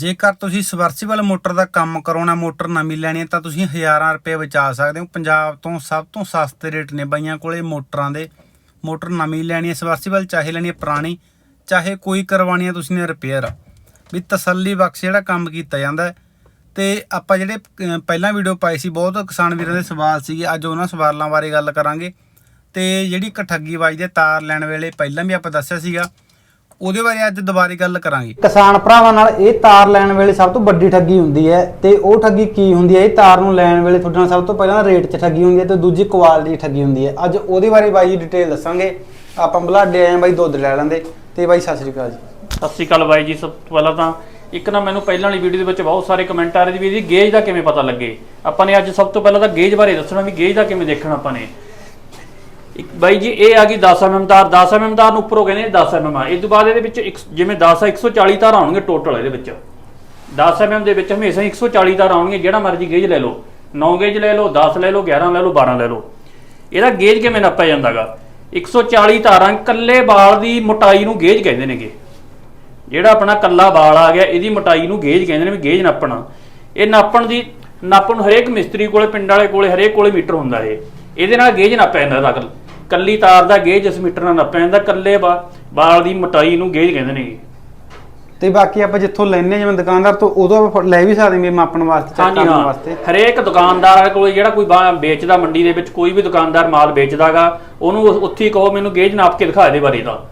ਜੇਕਰ ਤੁਸੀਂ ਸਬਰਸੀਬਲ ਮੋਟਰ ਦਾ ਕੰਮ ਕਰਾਉਣਾ ਮੋਟਰ ਨਵੀਂ ਲੈਣੀ ਹੈ, ਤਾਂ ਤੁਸੀਂ ਹਜ਼ਾਰਾਂ ਰੁਪਏ ਬਚਾ ਸਕਦੇ ਹੋ। ਪੰਜਾਬ ਤੋਂ ਸਭ ਤੋਂ ਸਸਤੇ ਰੇਟ ਨੇ ਬਾਈਆਂ ਕੋਲੇ ਮੋਟਰਾਂ ਦੇ। ਮੋਟਰ ਨਵੀਂ ਲੈਣੀ ਹੈ ਸਬਰਸੀਬਲ ਚਾਹੇ ਲੈਣੀ ਹੈ ਪੁਰਾਣੀ, ਚਾਹੇ ਕੋਈ ਕਰਵਾਉਣੀ ਹੈ, ਤੁਸੀਂ ਨੇ ਰਿਪੇਅਰ ਵੀ ਤਸੱਲੀ ਬਖਸ਼ ਜਿਹੜਾ ਕੰਮ ਕੀਤਾ ਜਾਂਦਾ ਹੈ। ਤੇ ਆਪਾਂ ਜਿਹੜੇ ਪਹਿਲਾਂ ਵੀਡੀਓ ਪਾਈ ਸੀ, ਬਹੁਤ ਕਿਸਾਨ ਵੀਰਾਂ ਦੇ ਸਵਾਲ ਸੀਗੇ, ਅੱਜ ਉਹਨਾਂ ਸਵਾਲਾਂ ਬਾਰੇ ਗੱਲ ਕਰਾਂਗੇ। ਤੇ ਜਿਹੜੀ ਇੱਕ ਠੱਗੀ ਵੱਜਦੀ ਤਾਰ ਲੈਣ ਵੇਲੇ ਪਹਿਲਾਂ ਵੀ ਆਪਾਂ ਦੱਸਿਆ ਸੀਗਾ ਉਹਦੇ ਬਾਰੇ ਅੱਜ ਦੁਬਾਰੇ ਗੱਲ ਕਰਾਂਗੇ। ਕਿਸਾਨ ਭਰਾਵਾਂ ਨਾਲ ਇਹ ਤਾਰ ਲੈਣ ਵੇਲੇ ਸਭ ਤੋਂ ਵੱਡੀ ਠੱਗੀ ਹੁੰਦੀ ਹੈ ਤੇ ਉਹ ਠੱਗੀ ਕੀ ਹੁੰਦੀ ਹੈ? ਇਹ ਤਾਰ ਨੂੰ ਲੈਣ ਵੇਲੇ ਤੁਹਾਡੇ ਨਾਲ ਸਭ ਤੋਂ ਪਹਿਲਾਂ ਰੇਟ 'ਚ ਠੱਗੀ ਹੁੰਦੀ ਹੈ ਤੇ ਦੂਜੀ ਕੁਆਲਿਟੀ ਠੱਗੀ ਹੁੰਦੀ ਹੈ। ਅੱਜ ਉਹਦੇ ਬਾਰੇ ਬਾਈ ਜੀ ਡਿਟੇਲ ਦੱਸਾਂਗੇ। ਆਪਾਂ ਬਲਾਡੇ ਆਏ ਬਾਈ ਦੁੱਧ ਲੈ ਲੈਂਦੇ। ਤੇ ਬਾਈ ਸਤਿ ਸ਼੍ਰੀ ਅਕਾਲ ਜੀ। ਸਤਿ ਸ਼੍ਰੀ ਅਕਾਲ ਬਾਈ ਜੀ ਸਭ ਤੋਂ ਪਹਿਲਾਂ ਤਾਂ ਇੱਕ ਨਾ ਮੈਨੂੰ ਪਹਿਲਾਂ ਵਾਲੀ ਵੀਡੀਓ ਦੇ ਵਿੱਚ ਬਹੁਤ ਸਾਰੇ ਕਮੈਂਟ ਆ ਰਹੇ ਸੀ ਵੀ ਇਹਦੀ ਗੇਜ ਦਾ ਕਿਵੇਂ ਪਤਾ ਲੱਗੇ। ਆਪਾਂ ਨੇ ਅੱਜ ਸਭ ਤੋਂ ਪਹਿਲਾਂ ਤਾਂ ਗੇਜ ਬਾਰੇ ਦੱਸਣਾ ਵੀ ਗੇਜ ਦਾ ਕਿਵੇਂ ਦੇਖਣਾ ਆਪਾਂ ਨੇ। ਇੱਕ ਬਾਈ ਜੀ, ਇਹ ਆ ਗਈ 10 mm ਤਾਰ 10 mm ਤਾਰ ਨੂੰ ਉੱਪਰੋਂ ਕਹਿੰਦੇ ਨੇ 10 mm ਆ। ਇਸ ਤੋਂ ਬਾਅਦ ਇਹਦੇ ਵਿੱਚ ਇੱਕ- ਜਿਵੇਂ 10 ਆ 140 ਤਾਰ ਆਉਣਗੇ ਟੋਟਲ ਇਹਦੇ ਵਿੱਚ। 10 mm ਦੇ ਵਿੱਚ ਹਮੇਸ਼ਾ ਹੀ 140 ਤਾਰ ਆਉਣਗੇ, ਜਿਹੜਾ ਮਰਜ਼ੀ ਗੇਜ ਲੈ ਲਓ। 9 ਗੇਜ ਲੈ ਲਓ 10 ਲੈ ਲਓ 11 ਲੈ ਲਓ 12 ਲੈ ਲਓ। ਇਹਦਾ ਗੇਜ ਕਿਵੇਂ ਨਾਪਿਆ ਜਾਂਦਾਗਾ? 140 ਤਾਰਾਂ ਕੱਲੇ ਬਾਲ ਦੀ ਮੋਟਾਈ ਨੂੰ ਗੇਜ ਕਹਿੰਦੇ ਨੇਗੇ। ਜਿਹੜਾ ਆਪਣਾ ਕੱਲਾ ਬਾਲ ਆ ਗਿਆ, ਇਹਦੀ ਮੋਟਾਈ ਨੂੰ ਗੇਜ ਕਹਿੰਦੇ ਨੇ ਵੀ ਗੇਜ ਨਾਪਣਾ। ਇਹ ਨਾਪਣ ਦੀ, ਨਾਪਣ ਹਰੇਕ ਮਿਸਤਰੀ ਕੋਲੇ, ਪਿੰਡ ਵਾਲੇ ਕੋਲੇ, ਹਰੇਕ ਕੋਲੇ ਮੀਟਰ ਹੁੰਦਾ ਇਹ। ਇਹਦੇ ਨਾਲ ਗੇਜ ਨਾਪਿਆ ਜਾਂਦਾ ਇਹਦਾ ਕੱਲ- ਤਾਰ ਦਾ ਗੇਜ ਇਸ ਮੀਟਰ ਨਾਲ ਨਾਪਿਆ ਜਾਂਦਾ ਕੱਲੇ ਵਾਲ ਦੀ ਮੋਟਾਈ ਨੂੰ ਗੇਜ ਕਹਿੰਦੇ ਨੇ ਤੇ ਬਾਕੀ ਆਪਾਂ ਜਿੱਥੋਂ ਲੈਣੇ ਜਿਵੇਂ ਦੁਕਾਨਦਾਰ ਤੋਂ ਉਦੋਂ ਆਪਾਂ ਲੈ ਵੀ ਸਕਦੇ ਹਾਂ ਮਾਪਣ ਵਾਸਤੇ ਚੈੱਕ ਹਾਂਜੀ ਕਰਨ ਹਾਂ। ਵਾਸਤੇ। ਹਰੇਕ ਦੁਕਾਨਦਾਰ ਕੋਲੇ ਜਿਹੜਾ ਕੋਈ ਬਾ- ਵੇਚਦਾ ਮੰਡੀ ਦੇ ਵਿੱਚ ਕੋਈ ਵੀ ਦੁਕਾਨਦਾਰ ਮਾਲ ਵੇਚਦਾਗਾ ਉਹਨੂੰ ਉਸ- ਉੱਥੇ ਹੀ ਕਹੋ ਮੈਨੂੰ ਗੇਜ ਨਾਪ ਕੇ ਦਿਖਾ ਦੇ ਬਾਰੇ ਦਾ।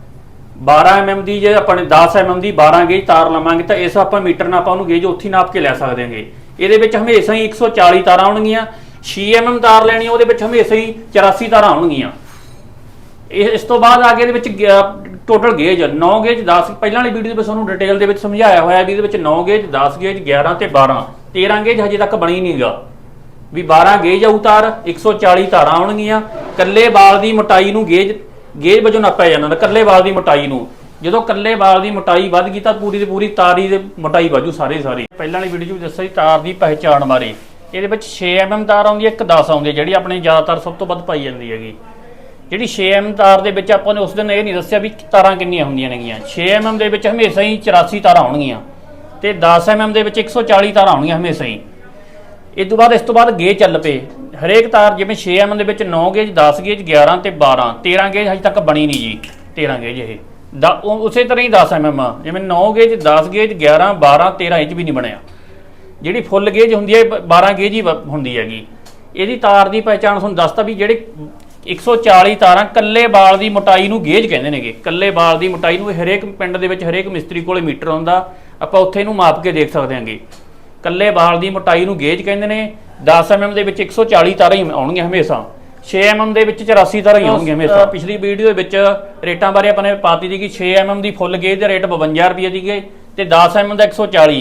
12 mm ਦੀ ਜੇ ਆਪਾਂ ਨੇ 10 mm ਦੀ 12 ਗੇਜ ਤਾਰ ਲਵਾਂਗੇ ਤਾਂ ਇਸ ਆਪਾਂ ਮੀਟਰ ਨਾਲ ਆਪਾਂ ਉਹਨੂੰ ਗੇਜ ਉੱਥੇ ਹੀ ਨਾਪ ਕੇ ਲੈ ਸਕਦੇ ਹਾਂਗੇ। ਇਹਦੇ ਵਿੱਚ ਹਮੇਸ਼ਾ ਹੀ 140 ਤਾਰਾਂ ਆਉਣਗੀਆਂ 6 mm ਤਾਰ ਲੈਣੀ ਆ, ਉਹਦੇ ਵਿੱਚ ਹਮੇਸ਼ਾ ਹੀ 84 ਤਾਰਾਂ ਆਉਣਗੀਆਂ। ਇਹ ਇਸ ਤੋਂ ਬਾਅਦ ਆਗੇ ਇਹਦੇ ਵਿੱਚ ਟੋਟਲ ਗੇਜ 9 ਗੇਜ। 10 ਪਹਿਲਾਂ ਵਾਲੀ ਵੀਡੀਓ ਦੇ ਵਿੱਚ ਤੁਹਾਨੂੰ ਡਿਟੇਲ ਦੇ ਵਿੱਚ ਸਮਝਾਇਆ ਹੋਇਆ ਵੀ ਇਹਦੇ ਵਿੱਚ 9 ਗੇਜ 10 ਗੇਜ 11 ਤੇ 12 13 ਗੇਜ ਹਜੇ ਤੱਕ ਬਣੀ ਨਹੀਂਗਾ ਵੀ 12 ਗੇਜ ਆਊ ਤਾਰ 140 ਤਾਰਾਂ ਆਉਣਗੀਆਂ। ਕੱਲੇ ਬਾਲ ਦੀ ਮੋਟਾਈ ਨੂੰ ਗੇਜ ਗੇਜ ਵਜੋਂ ਨਾਪਿਆ ਜਾਂਦਾ ਕੱਲੇ ਬਾਲ ਦੀ ਮੋਟਾਈ ਨੂੰ। ਜਦੋਂ ਕੱਲੇ ਬਾਲ ਦੀ ਮੋਟਾਈ ਵੱਧ ਗਈ ਤਾਂ ਪੂਰੀ ਦੀ ਪੂਰੀ ਤਾਰੀ ਦੇ ਮੋਟਾਈ ਵਾਜੂ ਸਾਰੇ ਦੀ ਸਾਰੀ। ਪਹਿਲਾਂ ਵਾਲੀ ਵੀਡੀਓ ਵਿੱਚ ਦੱਸਿਆ ਸੀ ਤਾਰ ਦੀ ਪਹਿਚਾਣ ਬਾਰੇ। ਇਹਦੇ ਵਿੱਚ 6 mm ਤਾਰ ਆਉਂਦੀ ਹੈ, ਇੱਕ 10 ਆਉਂਦੀ ਹੈ, ਜਿਹੜੀ ਆਪਣੇ ਜ਼ਿਆਦਾਤਰ ਸਭ ਤੋਂ ਵੱਧ ਪਾਈ ਜਾਂਦੀ ਹੈਗੀ। ਜਿਹੜੀ 6 mm ਤਾਰ ਦੇ ਵਿੱਚ ਆਪਾਂ ਨੇ ਉਸ ਦਿਨ ਇਹ ਨਹੀਂ ਦੱਸਿਆ ਵੀ ਤਾਰਾਂ ਕਿੰਨੀਆਂ ਹੁੰਦੀਆਂ ਨੇਗੀਆਂ। 6 mm ਦੇ ਵਿੱਚ ਹਮੇਸ਼ਾ ਹੀ 84 ਤਾਰਾਂ ਆਉਣਗੀਆਂ ਤੇ 10 mm ਦੇ ਵਿੱਚ 140 ਤਾਰਾਂ ਹੋਣਗੀਆਂ ਹਮੇਸ਼ਾ ਹੀ। ਇਸ ਤੋਂ ਬਾਅਦ ਇਸ ਤੋਂ ਬਾਅਦ ਗੇਜ ਚੱਲ ਪਏ। ਹਰੇਕ ਤਾਰ ਜਿਵੇਂ 6 mm ਦੇ ਵਿੱਚ 9 ਗੇਜ 10 ਗੇਜ 11 ਤੇ 12 13 ਗੇਜ ਹਜੇ ਤੱਕ ਬਣੀ ਨਹੀਂ ਜੀ 13 ਗੇਜ ਇਹ। ਦਾ ਉਸੇ ਤਰ੍ਹਾਂ ਹੀ 10 mm ਆ। ਜਿਵੇਂ 9 ਗੇਜ 10 ਗੇਜ 11 12 13 ਇੰਚ ਵੀ ਨਹੀਂ ਬਣਿਆ। ਜਿਹੜੀ ਫੁੱਲ ਗੇਜ ਹੁੰਦੀ ਹੈ ਇਹ 12 ਗੇਜ ਹੀ ਵ- ਹੁੰਦੀ ਹੈਗੀ। ਇਹਦੀ ਤਾਰ ਦੀ ਪਹਿਚਾਣ ਤੁਹਾਨੂੰ ਦੱਸਤਾ ਵੀ ਜਿਹੜੇ 140 ਤਾਰਾਂ ਕੱਲੇ ਬਾਲ ਦੀ ਮੋਟਾਈ ਨੂੰ ਗੇਜ ਕਹਿੰਦੇ ਨੇਗੇ। ਕੱਲੇ ਬਾਲ ਦੀ ਮੋਟਾਈ ਨੂੰ ਹਰੇਕ ਪਿੰਡ ਦੇ ਵਿੱਚ ਹਰੇਕ ਮਿਸਤਰੀ ਕੋਲੇ ਮੀਟਰ ਹੁੰਦਾ ਆਪਾਂ ਉੱਥੇ ਇਹਨੂੰ ਮਾਪ ਕੇ ਦੇਖ ਸਕਦੇ ਹਾਂਗੇ। ਕੱਲੇ ਬਾਲ ਦੀ ਮੋਟਾਈ ਨੂੰ ਗੇਜ ਕਹਿੰਦੇ ਨੇ। 10 mm ਦੇ ਵਿੱਚ 140 ਤਾਰਾਂ ਹੀ ਆਉਣਗੀਆਂ ਹਮੇਸ਼ਾ। 6 mm ਦੇ ਵਿੱਚ 84 ਤਾਰਾਂ ਹੀ ਆਉਣਗੀਆਂ ਹਮੇਸ਼ਾ। ਪਿਛਲੀ ਵੀਡੀਓ ਦੇ ਵਿੱਚ ਰੇਟਾਂ ਬਾਰੇ ਆਪਾਂ ਨੇ ਪਾਤੀ ਦੀ ਕਿ 6 mm ਦੀ ਫੁੱਲ ਗੇਜ ਦਾ ਰੇਟ 52 ਰੁਪਏ ਦੀਗੇ ਤੇ 10 mm ਦਾ 140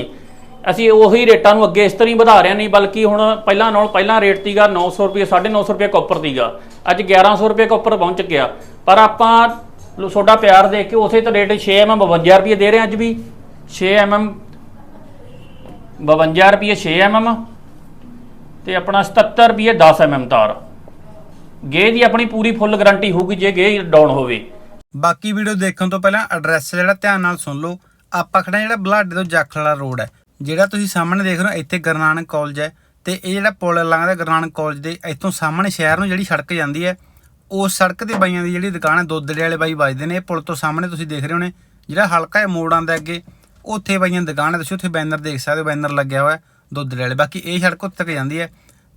ਅਸੀਂ ਉਹੀ ਰੇਟਾਂ ਨੂੰ ਅੱਗੇ ਇਸ ਤਰ੍ਹਾਂ ਹੀ ਵਧਾ ਰਹੇ ਨਹੀਂ ਬਲਕਿ ਹੁਣ ਪਹਿਲਾਂ ਨਾਲ ਪਹਿਲਾਂ ਰੇਟ ਤੀਗਾ 900 ਰੁਪਏ 950 ਰੁਪਏ ਕਾਪਰ ਸੀਗਾ। ਅੱਜ 1100 ਰੁਪਏ ਕਾਪਰ ਪਹੁੰਚ ਗਿਆ। ਪਰ ਆਪਾਂ ਤੁਹਾਡਾ ਪਿਆਰ ਦੇਖ ਕੇ ਉਸੇ ਤਾਂ ਰੇਟ 6 mm 52 ਰੁਪਏ ਦੇ ਰਹੇ ਅੱਜ ਵੀ। 6 mm 52 ਰੁਪਏ 6 mm ਤੇ ਆਪਣਾ 77 ਰੁਪਏ 10 mm ਤਾਰ। ਗੇਜ ਦੀ ਆਪਣੀ ਪੂਰੀ ਫੁੱਲ ਗਾਰੰਟੀ ਹੋਊਗੀ ਜੇ ਗੇਜ ਡਾਊਨ ਹੋਵੇ। ਬਾਕੀ ਵੀਡੀਓ ਦੇਖਣ ਤੋਂ ਪਹਿਲਾਂ ਐਡਰੈਸ ਜਿਹੜਾ ਧਿਆਨ ਨਾਲ ਸੁਣ ਲਓ। ਆਪਾਂ ਖੜਾ ਜਿਹੜਾ ਬਲਾਡੇ ਤੋਂ ਜਾਖਲ ਰੋਡ ਹੈ। ਜਿਹੜਾ ਤੁਸੀਂ ਸਾਹਮਣੇ ਦੇਖ ਰਹੇ ਹੋ ਇੱਥੇ ਗੁਰੂ ਨਾਨਕ ਕਾਲਜ ਹੈ ਤੇ ਇਹ ਜਿਹੜਾ ਪੁਲ ਲੰਘਦਾ ਗੁਰੂ ਨਾਨਕ ਕਾਲਜ ਦੇ ਇੱਥੋਂ ਸਾਹਮਣੇ ਸ਼ਹਿਰ ਨੂੰ ਜਿਹੜੀ ਸੜਕ ਜਾਂਦੀ ਹੈ ਉਸ ਸੜਕ ਤੇ ਬਾਈਆਂ ਦੀ ਜਿਹੜੀ ਦੁਕਾਨ ਹੈ ਦੁੱਧੜੇ ਵਾਲੇ ਬਾਈ ਵੱਜਦੇ ਨੇ ਇਹ ਪੁਲ ਤੋਂ ਸਾਹਮਣੇ ਤੁਸੀਂ ਦੇਖ ਰਹੇ ਹੋਣੇ ਜਿਹੜਾ ਹਲਕਾ ਜਿਹਾ ਮੋੜ ਆਉਂਦਾ ਅੱਗੇ ਉੱਥੇ ਬਾਈਆਂ ਦੀ ਦੁਕਾਨ ਹੈ ਤੁਸੀਂ ਉੱਥੇ ਬੈਨਰ ਦੇਖ ਸਕਦੇ ਹੋ ਬੈਨਰ ਲੱਗਿਆ ਹੋਇਆ ਹੈ ਦੁੱਧੜੇ ਵਾਲੇ ਬਾਕੀ ਇਹ ਸੜਕ ਉੱਥੇ ਤੱਕ ਜਾਂਦੀ ਹੈ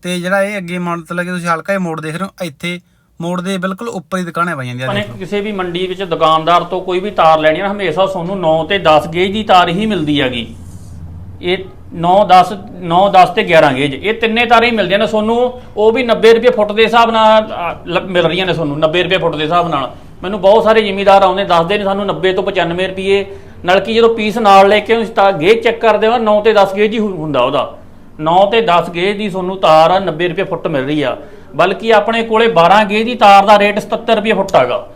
ਤੇ ਜਿਹੜਾ ਇਹ ਅੱਗੇ ਮੋੜ ਤੇ ਲੱਗੇ ਤੁਸੀਂ ਹਲਕਾ ਜਿਹਾ ਮੋੜ ਦੇਖ ਰਹੇ ਹੋ ਇੱਥੇ ਮੋੜ ਦੇ ਬਿਲਕੁਲ ਉੱਪਰ ਹੀ ਦੁਕਾਨ ਹੈ ਆਪਣੇ ਦੇਖ ਲਓ। ਕਿਸੇ ਵੀ ਮੰਡੀ ਵਿੱਚ ਦੁਕਾਨਦਾਰ ਤੋਂ ਕੋਈ ਵੀ ਤਾਰ ਲੈਣੀ ਹੈ ਨਾ ਹਮੇਸ਼ਾ ਤੁਹਾਨੂੰ 9 ਤੇ 10 ਗੇਜ ਦੀ ਤਾਰ ਹੀ ਮਿਲਦੀ ਹੈਗੀ ਇਹ 9 10 9 10 ਤੇ 11 ਗੇਜ। ਇਹ ਤਿੰਨੇ ਤਾਰਾਂ ਹੀ ਮਿਲਦੀਆਂ ਨੇ ਤੁਹਾਨੂੰ ਉਹ ਵੀ 90 ਰੁਪਏ ਫੁੱਟ ਦੇ ਹਿਸਾਬ ਨਾਲ ਆ, ਲ- ਮਿਲ ਰਹੀਆਂ ਨੇ ਤੁਹਾਨੂੰ 90 ਰੁਪਏ ਫੁੱਟ ਦੇ ਹਿਸਾਬ ਨਾਲ। ਮੈਨੂੰ ਬਹੁਤ ਸਾਰੇ ਜ਼ਿਮੀਦਾਰ ਆਉਂਦੇ ਦੱਸਦੇ ਨੇ ਸਾਨੂੰ 90 ਤੋਂ 95 ਰੁਪਏ ਨਲਕੀ ਜਦੋਂ ਪੀਸ ਨਾਲ ਲੈ ਕੇ ਉਸ ਤਾਂ ਗੇਜ ਚੈੱਕ ਕਰਦੇ ਹੋ 9 ਤੇ 10 ਗੇਜ ਹੀ ਹੁ- ਹੁੰਦਾ ਉਹਦਾ। 9 ਤੇ 10 ਗੇਜ ਦੀ ਤੁਹਾਨੂੰ ਤਾਰ ਆ 90 ਰੁਪਏ ਫੁੱਟ ਮਿਲ ਰਹੀ ਆ। ਬਲਕਿ ਆਪਣੇ ਕੋਲੇ 12 ਗੇਜ ਦੀ ਤਾਰ ਦਾ ਰੇਟ 77 ਰੁਪਏ ਫੁੱਟ ਹੈਗਾ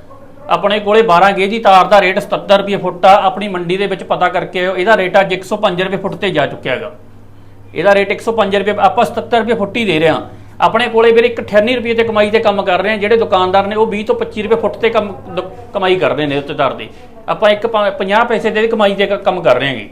ਆਪਣੇ ਕੋਲੇ 12 ਗੇਜ ਦੀ ਤਾਰ ਦਾ ਰੇਟ 77 ਰੁਪਏ ਫੁੱਟ ਆ। ਆਪਣੀ ਮੰਡੀ ਦੇ ਵਿੱਚ ਪਤਾ ਕਰਕੇ ਆਇਓ। ਇਹਦਾ ਰੇਟ ਅੱਜ 105 ਰੁਪਏ ਫੁੱਟ ਤੇ ਜਾ ਚੁੱਕਿਆ ਹੈਗਾ। ਇਹਦਾ ਰੇਟ 105 ਰੁਪਏ, ਆਪਾਂ 77 ਰੁਪਏ ਫੁੱਟ ਹੀ ਦੇ ਰਹੇ ਹਾਂ। ਆਪਣੇ ਕੋਲੇ ਵੀਰੇ ਇੱਕ 98 ਰੁਪਏ ਤੇ ਕਮਾਈ ਤੇ ਕੰਮ ਕਰ ਰਹੇ ਹਾਂ। ਜਿਹੜੇ ਦੁਕਾਨਦਾਰ ਨੇ ਉਹ 20 ਤੋਂ 25 ਰੁਪਏ ਫੁੱਟ ਤੇ ਕੰਮ ਦ- ਕਮਾਈ ਕਰ ਰਹੇ ਨੇ ਉੱਤੇ ਤਾਰ ਦੀ। ਆਪਾਂ ਇੱਕ 50 ਪੈਸੇ ਦੇ ਕਮਾਈ ਤੇ ਕੰਮ ਕਰ ਰਹੇ ਹਾਂਗੇ।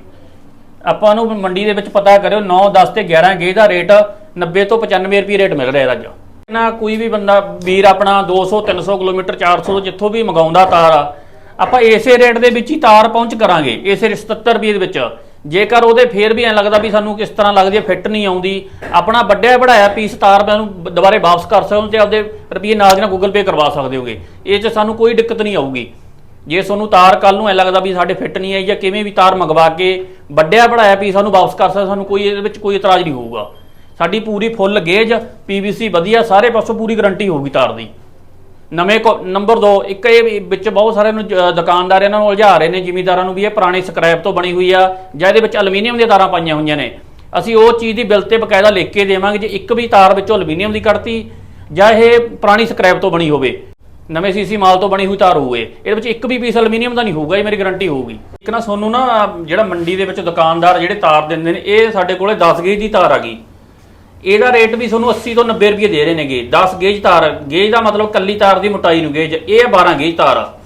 ਆਪਾਂ ਨੂੰ ਮੰਡੀ ਦੇ ਵਿੱਚ ਪਤਾ ਕਰਿਓ 9 10 ਤੇ 11 ਗੇਜ ਦਾ ਰੇਟ 90 ਤੋਂ 95 ਰੁਪਏ ਰੇਟ ਮਿਲ ਰਿਹਾ ਅੱਜ। ਨਾ ਕੋਈ ਵੀ ਬੰਦਾ ਵੀਰ ਆਪਣਾ 200 300 ਕਿਲੋਮੀਟਰ 400 ਜਿੱਥੋਂ ਵੀ ਮੰਗਾਉਂਦਾ ਤਾਰ ਆ ਆਪਾਂ ਇਸੇ ਰੇਟ ਦੇ ਵਿੱਚ ਹੀ ਤਾਰ ਪਹੁੰਚ ਕਰਾਂਗੇ, ਇਸੇ 77 ਰੁਪਏ ਦੇ ਵਿੱਚ। ਜੇਕਰ ਉਹਦੇ ਫੇਰ ਵੀ ਐਂ ਲੱਗਦਾ ਵੀ ਸਾਨੂੰ ਕਿਸ ਤਰ੍ਹਾਂ ਲੱਗਦੀ ਹੈ, ਫਿੱਟ ਨਹੀਂ ਆਉਂਦੀ, ਆਪਣਾ ਵੱਡਿਆ ਵਧਾਇਆ ਪੀਸ ਤਾਰ ਮੈਂ ਉਹਨੂੰ ਦੁਬਾਰੇ ਵਾਪਸ ਕਰ ਸਕਦੇ ਹੋ ਤੇ ਆਪਦੇ ਰੁਪਏ ਨਾਲ ਨਾਲ ਗੂਗਲ ਪੇ ਕਰਵਾ ਸਕਦੇ ਹੋਗੇ। ਇਹ 'ਚ ਸਾਨੂੰ ਕੋਈ ਦਿੱਕਤ ਨਹੀਂ ਆਊਗੀ। ਜੇ ਤੁਹਾਨੂੰ ਤਾਰ ਕੱਲ ਨੂੰ ਐ ਲੱਗਦਾ ਵੀ ਸਾਡੇ ਫਿੱਟ ਨਹੀਂ ਆਈ ਜਾਂ ਕਿਵੇਂ ਵੀ ਤਾਰ ਮੰਗਵਾ ਕੇ ਵੱਡਿਆ ਵਧਾਇਆ ਪੀਸ ਸਾਨੂੰ ਵਾਪਸ ਕਰ ਸਕਦੇ, ਸਾਨੂੰ ਕੋਈ ਇਹਦੇ ਵਿੱਚ ਕੋਈ ਇਤਰਾਜ਼ ਨਹੀਂ ਹੋਊਗਾ। ਸਾਡੀ ਪੂਰੀ ਫੁੱਲ ਗੇਜ ਪੀਵੀਸੀ ਵਧੀਆ, ਸਾਰੇ ਪਾਸੋਂ ਪੂਰੀ ਗਾਰੰਟੀ ਹੋਊਗੀ ਤਾਰ ਦੀ। ਨਵੇਂ ਨੰਬਰ 2 ਇੱਕ ਇਹ ਵਿੱਚ ਬਹੁਤ ਸਾਰੇ ਨੂੰ ਦੁਕਾਨਦਾਰ ਇਹਨਾਂ ਨੂੰ ਉਲਝਾ ਰਹੇ ਨੇ, ਜ਼ਿਮੀਦਾਰਾਂ ਨੂੰ ਵੀ ਇਹ ਪੁਰਾਣੀ ਸਕ੍ਰੈਪ ਤੋਂ ਬਣੀ ਹੋਈ ਆ ਜਾਂ ਇਹਦੇ ਵਿੱਚ ਐਲੂਮੀਨੀਅਮ ਦੀਆਂ ਤਾਰਾਂ ਪਾਈਆਂ ਹੋਈਆਂ ਨੇ। ਅਸੀਂ ਉਹ ਚੀਜ਼ ਦੀ ਬਿੱਲ ਤੇ ਬਕਾਇਦਾ ਲਿਖ ਕੇ ਦੇਵਾਂਗੇ ਜੇ ਇੱਕ ਵੀ ਤਾਰ ਵਿੱਚੋਂ ਐਲੂਮੀਨੀਅਮ ਦੀ ਕੱਢਤੀ, ਜਾਂ ਇਹ ਪੁਰਾਣੀ ਸਕ੍ਰੈਪ ਤੋਂ ਬਣੀ ਹੋਵੇ। ਨਵੇਂ ਸੀਸੀ ਮਾਲ ਤੋਂ ਬਣੀ ਹੋਈ ਤਾਰ ਹੋਵੇ ਇਹਦੇ ਵਿੱਚ ਇੱਕ ਵੀ ਪੀਸ ਐਲੂਮੀਨੀਅਮ ਦਾ ਨਹੀਂ ਹੋਊਗਾ, ਇਹ ਮੇਰੀ ਗਾਰੰਟੀ ਹੋਊਗੀ। ਇੱਕ ਨਾ ਤੁਹਾਨੂੰ ਨਾ, ਜਿਹੜਾ ਮੰਡੀ ਦੇ ਵਿੱਚ ਦੁਕਾਨਦਾਰ ਜਿਹੜੇ ਤਾਰ ਦਿੰਦੇ ਨੇ, ਇਹ ਸਾਡੇ ਕੋਲੇ 10 ਗੇਜ ਦੀ ਤਾਰ ਆ ਗਈ। ਇਹਦਾ ਰੇਟ ਵੀ ਤੁਹਾਨੂੰ 80 ਤੋਂ 90 ਰੁਪਏ ਦੇ ਰਹੇ ਨੇਗੇ। 10 ਗੇਜ ਤਾਰ, ਗੇਜ ਦਾ ਮਤਲਬ ਕੱਲੀ ਤਾਰ ਦੀ ਮੋਟਾਈ ਨੂੰ ਗੇਜ, ਇਹ ਹੈ 12 ਗੇਜ ਤਾਰ ਆ।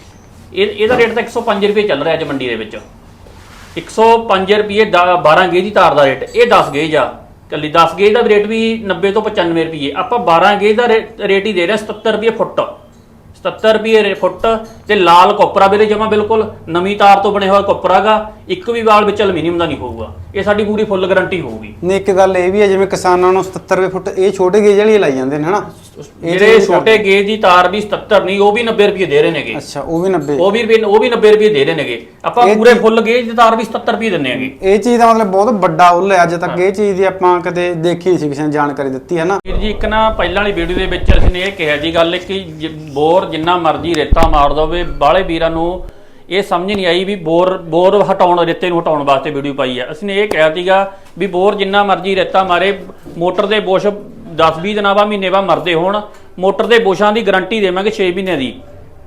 ਇਹ ਇਹਦਾ ਰੇਟ ਤਾਂ 105 ਰੁਪਏ ਚੱਲ ਰਿਹਾ ਅੱਜ ਮੰਡੀ ਦੇ ਵਿੱਚ। 105 ਰੁਪਏ ਦਾ 12 ਗੇਜ ਦੀ ਤਾਰ ਦਾ ਰੇਟ, ਇਹ 10 ਗੇਜ ਆ। ਕੱਲੀ 10 ਗੇਜ ਦਾ ਰੇਟ ਵੀ 90 ਤੋਂ 95 ਰੁਪਏ। ਆਪਾਂ 12 ਗੇਜ ਦਾ ਰੇ- ਰੇਟ ਹੀ ਦੇ ਰਹੇ ਹਾਂ 77 ਰੁਪਏ ਫੁੱਟ। 77 ਰੁਪਏ ਫੁੱਟ ਤੇ ਲਾਲ ਕੋਪਰਾ ਵੀਰੇ ਜਮਾ ਬਿਲਕੁਲ, ਨਵੀਂ ਤਾਰ ਤੋਂ ਬਣਿਆ ਹੋਇਆ ਕੋਪਰਾਗਾ ਇੱਕ ਵੀ ਵਾਲ ਵਿੱਚ ਅਲਮੀਨੀਅਮ ਦਾ ਨਹੀਂ ਹੋਊਗਾ। ਇਹ ਸਾਡੀ ਪੂਰੀ ਫੁੱਲ ਗਾਰੰਟੀ ਹੋਊਗੀ। ਨਹੀਂ, ਇੱਕ ਗੱਲ ਇਹ ਵੀ ਹੈ, ਜਿਵੇਂ ਕਿਸਾਨਾਂ ਨੂੰ 77 ਰੁਪਏ ਫੁੱਟ ਇਹ ਛੋਟੇ ਗੇਜ ਵਾਲੀ ਲਾਈ ਜਾਂਦੇ ਨੇ, ਹਨਾ? ਇਹ ਜਿਹੜੇ ਛੋਟੇ ਗੇਜ ਦੀ ਤਾਰ ਵੀ 77 ਨਹੀਂ ਉਹ ਵੀ 90 ਰੁਪਏ ਦੇ ਰਹੇ ਨੇਗੇ। ਅੱਛਾ ਉਹ ਵੀ 90 ਉਹ ਵੀ ਰੁਪਏ ਉਹ ਵੀ 90 ਰੁਪਏ ਦੇ ਰਹੇ ਨੇਗੇ। ਆਪਾਂ ਪੂਰੇ ਫੁੱਲ ਗੇਜ ਦੀ ਤਾਰ ਵੀ 77 ਰੁਪਏ ਦਿੰਨੇ ਆਗੇ ਇਹ ਚੀਜ਼ ਦਾ ਮਤਲਬ ਬਹੁਤ ਵੱਡਾ ਉੱਲ ਹੈ। ਅੱਜ ਤੱਕ ਇਹ ਚੀਜ਼ ਦੀ ਆਪਾਂ ਕਦੇ ਦੇਖੀ ਨਹੀਂ ਸੀ ਕਿਸੇ ਨੇ ਜਾਣਕਾਰੀ ਦਿੱਤੀ ਹੈ ਨਾ। ਵੀਰ ਜੀ ਇੱਕ ਨਾ ਪਹਿਲਾਂ ਵਾਲੀ ਵੀਡੀਓ ਦੇ ਵਿੱਚ ਅਸੀਂ ਨੇ ਇਹ ਕਿਹਾ ਜੀ ਗੱਲ ਕਿ ਬੋਰ ਜਿੰਨਾ ਮਰਜ਼ੀ ਰੇਤਾ ਮਾਰ ਦਵੇ। ਬਾਹਲੇ ਵੀਰਾਂ ਨੂੰ ਇਹ ਸਮਝ ਨਹੀਂ ਆਈ ਵੀ ਬੋਰ ਬੋਰ ਹਟਾਉਣ ਰੇਤੇ ਨੂੰ ਹਟਾਉਣ ਵਾਸਤੇ ਵੀਡੀਓ ਪਾਈ ਆ। ਅਸੀਂ ਨੇ ਇਹ ਕਿਹਾ ਸੀਗਾ ਵੀ ਬੋਰ ਜਿੰਨਾ ਮਰਜ਼ੀ ਰੇਤਾ ਮਾਰੇ ਮੋਟਰ ਦੇ ਬੁਸ਼ 10-20 ਦਿਨਾਂ ਬਾਅਦ ਮਹੀਨੇ ਬਾਅਦ ਮਰਦੇ ਹੋਣ, ਮੋਟਰ ਦੇ ਬੋਸ਼ਾਂ ਦੀ ਗਾਰੰਟੀ ਦੇਵਾਂਗੇ 6 ਮਹੀਨਿਆਂ ਦੀ।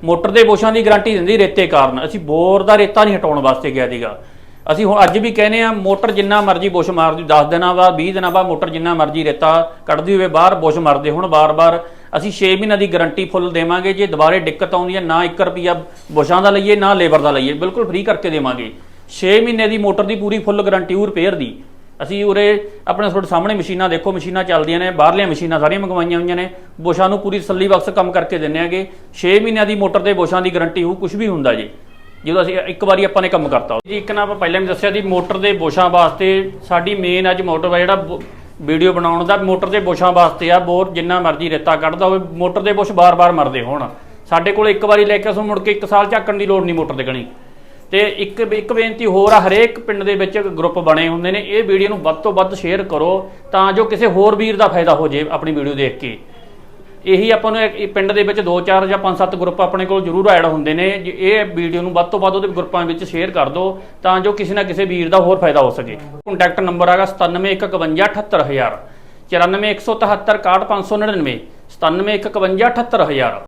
ਮੋਟਰ ਦੇ ਬੋਸ਼ਾਂ ਦੀ ਗਾਰੰਟੀ ਦਿੰਦੀ ਰੇਤੇ ਕਾਰਨ। ਅਸੀਂ ਬੋਰ ਦਾ ਰੇਤਾ ਨਹੀਂ ਹਟਾਉਣ ਵਾਸਤੇ ਗਿਆ ਸੀਗਾ। ਅਸੀਂ ਹੁਣ ਅੱਜ ਵੀ ਕਹਿੰਦੇ ਆ ਮੋਟਰ ਜਿੰਨਾ ਮਰਜ਼ੀ ਬੁਸ਼ ਮਾਰਦੀ 10 ਦਿਨਾਂ ਬਾਅਦ 20 ਦਿਨਾਂ ਬਾਅਦ ਮੋਟਰ ਜਿੰਨਾ ਮਰਜ਼ੀ ਰੇਤਾ ਕੱਢਦੀ ਹੋਵੇ, ਬਾਹਰ ਬੁਸ਼ ਮਾਰਦੇ ਹੁਣ ਬਾਰ-ਬਾਰ ਅਸੀਂ 6 ਮਹੀਨਿਆਂ ਦੀ ਗਾਰੰਟੀ ਫੁੱਲ ਦੇਵਾਂਗੇ, ਜੇ ਦੁਬਾਰੇ ਦਿੱਕਤ ਆਉਂਦੀ ਹੈ, ਨਾ 1 ਰੁਪਿਆ ਬੁਸ਼ਾਂ ਦਾ ਲਈਏ, ਨਾ ਲੇਬਰ ਦਾ ਲਈਏ, ਬਿਲਕੁਲ ਫ੍ਰੀ ਕਰਕੇ ਦੇਵਾਂਗੇ। 6 ਮਹੀਨੇ ਦੀ ਮੋਟਰ ਦੀ ਪੂਰੀ ਫੁੱਲ ਗਾਰੰਟੀ, ਉਹ ਰਿਪੇਅਰ ਦੀ। ਅਸੀਂ ਉਰੇ ਆਪਣੇ ਤੁਹਾਡੇ ਸਾਹਮਣੇ ਮਸ਼ੀਨਾਂ ਦੇਖੋ, ਮਸ਼ੀਨਾਂ ਚੱਲਦੀਆਂ ਨੇ, ਬਾਹਰਲੀਆਂ ਮਸ਼ੀਨਾਂ ਸਾਰੀਆਂ ਮੰਗਵਾਈਆਂ ਹੋਈਆਂ ਨੇ। ਬੋਸ਼ਾਂ ਨੂੰ ਪੂਰੀ ਤਸੱਲੀ ਬਖਸ਼ ਕੰਮ ਕਰਕੇ ਦਿੰਨੇ ਆਗੇ। 6 ਮਹੀਨਿਆਂ ਦੀ ਮੋਟਰ ਦੇ ਬੋਸ਼ਾਂ ਦੀ ਗਾਰੰਟੀ ਹੋ ਕੁਝ ਵੀ ਹੁੰਦਾ ਜੀ। ਜਦੋਂ ਅਸੀਂ ਇੱਕ ਵਾਰੀ ਆਪਾਂ ਨੇ ਕੰਮ ਕਰਤਾ। ਜੀ, ਇੱਕ ਨਾ ਆਪਾਂ ਪਹਿਲਾਂ ਵੀ ਦੱਸਿਆ ਸੀ ਮੋਟਰ ਦੇ ਬੋਸ਼ਾਂ ਵਾਸਤੇ ਸਾਡੀ ਮੇਨ ਅੱਜ ਮੋਟਰ ਆ ਜਿਹੜਾ ਵੀਡੀਓ ਬਣਾਉਣ ਦਾ, ਮੋਟਰ ਦੇ ਬੋਸ਼ਾਂ ਵਾਸਤੇ ਆ, ਬੋਰ ਜਿੰਨਾ ਮਰਜ਼ੀ ਰੇਤਾ ਕੱਢਦਾ ਹੋਵੇ, ਮੋਟਰ ਦੇ ਬੋਸ਼ ਬਾਰ-ਬਾਰ ਮਰਦੇ ਹੋਣ। ਸਾਡੇ ਕੋਲ ਇੱਕ ਵਾਰੀ ਲੈ ਕੇ ਅਸੀਂ ਮੁੜ ਕੇ ਇੱਕ ਸਾਲ ਝਾਕਣ ਦੀ ਲੋੜ ਨਹੀਂ ਮੋਟਰ ਦੇ ਗਣੀ ਤੇ ਇੱਕ ਇੱਕ ਬੇਨਤੀ ਹੋਰ ਆ, ਹਰੇਕ ਪਿੰਡ ਦੇ ਵਿੱਚ ਗਰੁੱਪ ਬਣੇ ਹੁੰਦੇ ਨੇ। ਇਹ ਵੀਡੀਓ ਨੂੰ ਵੱਧ ਤੋਂ ਵੱਧ ਸ਼ੇਅਰ ਕਰੋ ਤਾਂ ਜੋ ਕਿਸੇ ਹੋਰ ਵੀਰ ਦਾ ਫਾਇਦਾ ਹੋ ਜੇ ਆਪਣੀ ਵੀਡੀਓ ਦੇਖ ਕੇ। ਇਹੀ ਆਪਾਂ ਨੂੰ ਪਿੰਡ ਦੇ ਵਿੱਚ 2 4 ਜਾਂ 5 7 ਗਰੁੱਪ ਆਪਣੇ ਕੋਲ ਜ਼ਰੂਰ ਐਡ ਹੁੰਦੇ ਨੇ। ਜੇ ਇਹ ਵੀਡੀਓ ਨੂੰ ਵੱਧ ਤੋਂ ਵੱਧ ਉਹਦੇ ਗਰੁੱਪਾਂ ਵਿੱਚ ਸ਼ੇਅਰ ਕਰ ਦਿਓ ਤਾਂ ਜੋ ਕਿਸੇ ਨਾ ਕਿਸੇ ਵੀਰ ਦਾ ਹੋਰ ਫਾਇਦਾ ਹੋ ਸਕੇ। ਕੰਟੈਕਟ ਨੰਬਰ ਹੈਗਾ 9715578000 94173 61599 97151 781 78000